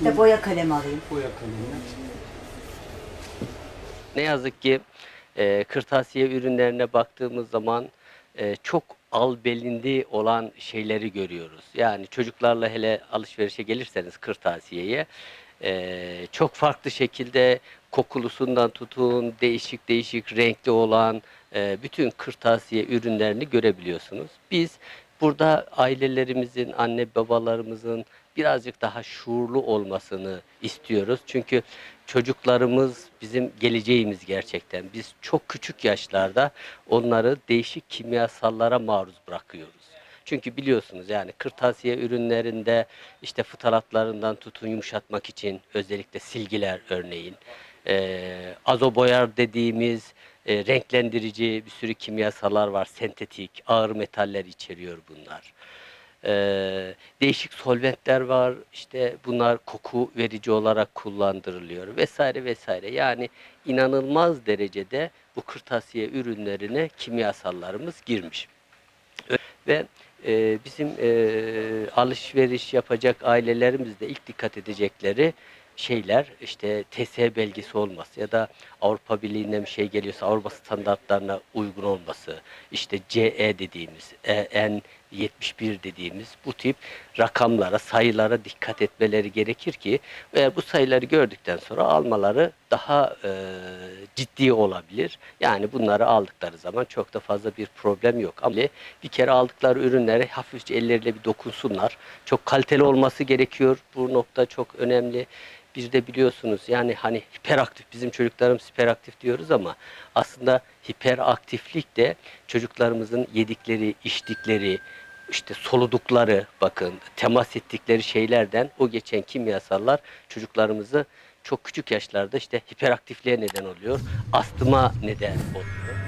Bir de boya kalemi alayım. Boya kalemini. Ne yazık ki e, kırtasiye ürünlerine baktığımız zaman e, çok albelindi olan şeyleri görüyoruz. Yani çocuklarla hele alışverişe gelirseniz kırtasiyeye e, çok farklı şekilde kokulusundan tutun değişik değişik renkli olan e, bütün kırtasiye ürünlerini görebiliyorsunuz. Biz burada ailelerimizin, anne babalarımızın birazcık daha şuurlu olmasını istiyoruz. Çünkü çocuklarımız bizim geleceğimiz gerçekten. Biz çok küçük yaşlarda onları değişik kimyasallara maruz bırakıyoruz. Çünkü biliyorsunuz yani kırtasiye ürünlerinde işte fıtalatlarından tutun yumuşatmak için özellikle silgiler örneğin e, azoboyar dediğimiz e, renklendirici bir sürü kimyasallar var. Sentetik, ağır metaller içeriyor bunlar. Ee, değişik solventler var. İşte bunlar koku verici olarak kullandırılıyor vesaire vesaire. Yani inanılmaz derecede bu kırtasiye ürünlerine kimyasallarımız girmiş. Ve e, bizim e, alışveriş yapacak ailelerimiz de ilk dikkat edecekleri şeyler işte TS belgesi olması ya da Avrupa Birliği'nden bir şey geliyorsa Avrupa standartlarına uygun olması, işte CE dediğimiz, E, N71 dediğimiz bu tip rakamlara, sayılara dikkat etmeleri gerekir ki eğer bu sayıları gördükten sonra almaları daha e, ciddi olabilir. Yani bunları aldıkları zaman çok da fazla bir problem yok. Ama bir kere aldıkları ürünleri hafifçe elleriyle bir dokunsunlar. Çok kaliteli olması gerekiyor. Bu nokta çok önemli. Bir de biliyorsunuz yani hani hiperaktif bizim çocuklarımız hiperaktif diyoruz ama aslında hiperaktiflik de çocuklarımızın yedikleri, içtikleri, işte soludukları bakın temas ettikleri şeylerden o geçen kimyasallar çocuklarımızı çok küçük yaşlarda işte hiperaktifliğe neden oluyor. Astıma neden oluyor.